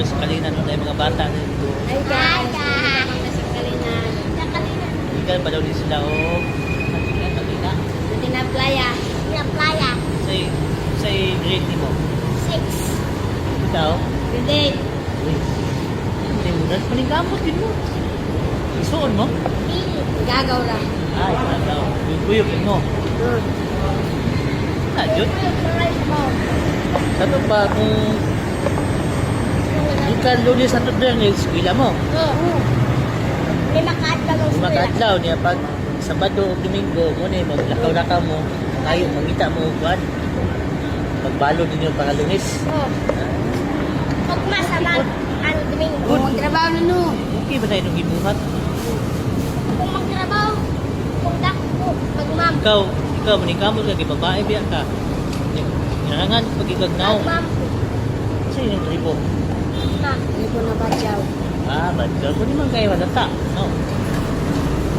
dito sa Kalinan, no, mga bata dito. Ay, guys. Guys. Sa Kalinan. Sa Kalinan. Ikaw pa daw din sila, oh. Kalina, Kalina. Playa. Tina Playa. Sa, sa grade mo. Six. Ikaw? Good Uy. Hindi mo, nas paningkamot din mo. Isuon mo? Gagaw ra. Ay, ikaw. Guyog mo. Good. Na, Jud. Sato pa kung ikan lunes at biyernes, ila mo. Lima kaadlaw ng Lima ka adlaw niya pag Sabado o Domingo mo ni maglakaw-lakaw mo tayo mangita mo kuan magbalo ninyo para lunes Oh. Pag masama ang domingo. Good. Magtrabaho na no. okay ba tayo nung gibuhat Kung magtrabaho, kung dako, pag ma'am. ikaw ikaw manikamot ka babae biya ka Kailangan pag igagnaw Pag ma'am. sa yung tribo Na. Hindi ko na badyaw. ah bad ka kung naman kayo halata no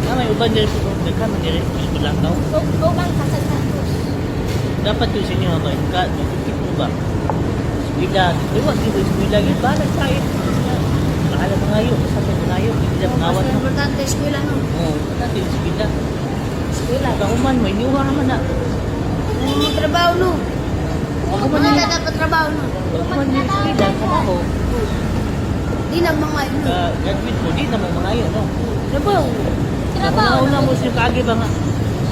Ah, may uban din sa nagka magdiri sa lakaw Ubang kasagsatos. dapat yun sa inyo mga ka magkikip mo ba Bila, iwas dito sa bila yung balag tayo Bahala mga ayo, sa mga ayo, hindi na mangawat mo importante eskwela no. Oo, dati sa bila Eskwela. Kahuman iniuha naman na Ang trabaho no. Ano yun. dapat trabaho no. Kahuman mo sa bila, kabaho Di na mga. Ka, graduate mo, di na mo mga no? Trabaho. Trabaho. Una mo siya kaagi ba nga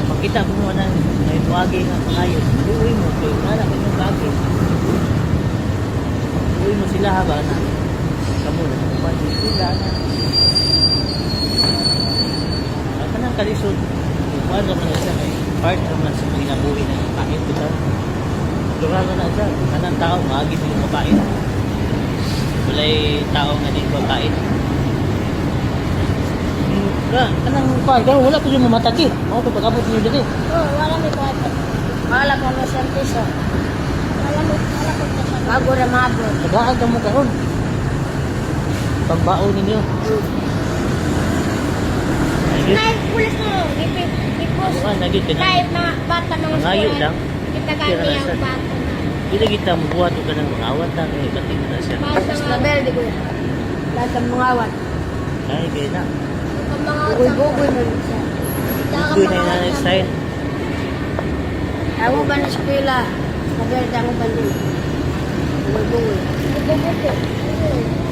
Makita mo na may buwagi nga mga ayo Uwi mo, kaya nga lang, yung kaagi Uwi mo sila ha ba na Kamu na, mo sila na Ang kanang kalisod Kuman naman na siya kay part naman sa pinabuhi na kain ko siya Lugar na siya, kanang tao, maagi sa yung babae Walay tao nga din babae Ka, kanang kuan, kaya wala ko yung mamataki. Mao ko pagabot niyo dito. Oh, wala may kwarto. Wala ko sa piso. Wala mo, wala ko sa Bago na mabot. Tagaan ka mo karon. Pagbaon ninyo. Kahit pulis mo, ipos. Kahit mga bata mga Mangayo school, lang. Na siya. ang bata. Pila kita mo buhat ka ng mga awat na kay kating na siya. Basta mga berde ko. Lahat ng mga awat. Ay, kaya na. Ang bugoy-bugoy mo siya. Ito na yung nanay style. Ako ba na eskwela? Sa berde ako ba din? Bugoy-bugoy. Bugoy-bugoy.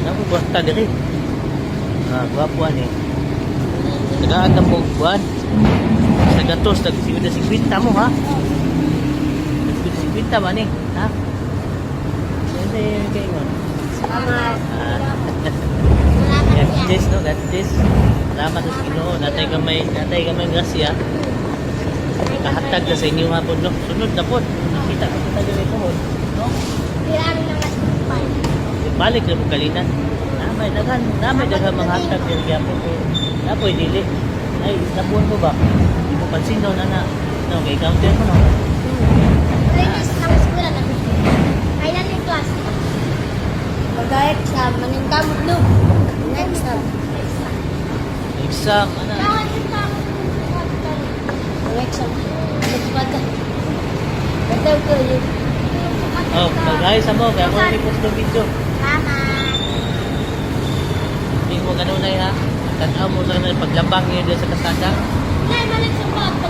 Ako basta diri. Ah, gwapuan eh. Tagaan mo buwan. Sa gatos, 50 mo ha. Nag-siwida 50 ba ni? Ha? Kasi kayo mo. Salamat. Siya. bless, no? God bless. Salamat sa Ginoo. Natay kamay, natay kamay grasya. Kahatag na sa inyo hapon, no? Sunod na po. Nakita ko sa tayo ito, no? Tirami ng asupay. Balik na po kalinan. Namay, daghan, namay, daghan mga hatag yung gyapon ko. Napoy, dili. Ay, nabuhan mo ba? Hindi mo pansin daw na na. No, kay counter mo, no? Reyes ng eskwela na. Kailan yung class? Pag-diet sa maningkamot no. Next time. Exam, ano? Ka. Bataw ko yun. Oh, pag-ayos mo, kaya ako ni-post ng video. Mama. Hindi mo ganun na ha. Tanaw mo sa paglambang niyo dyan sa kasada. Nay, balik sa bata.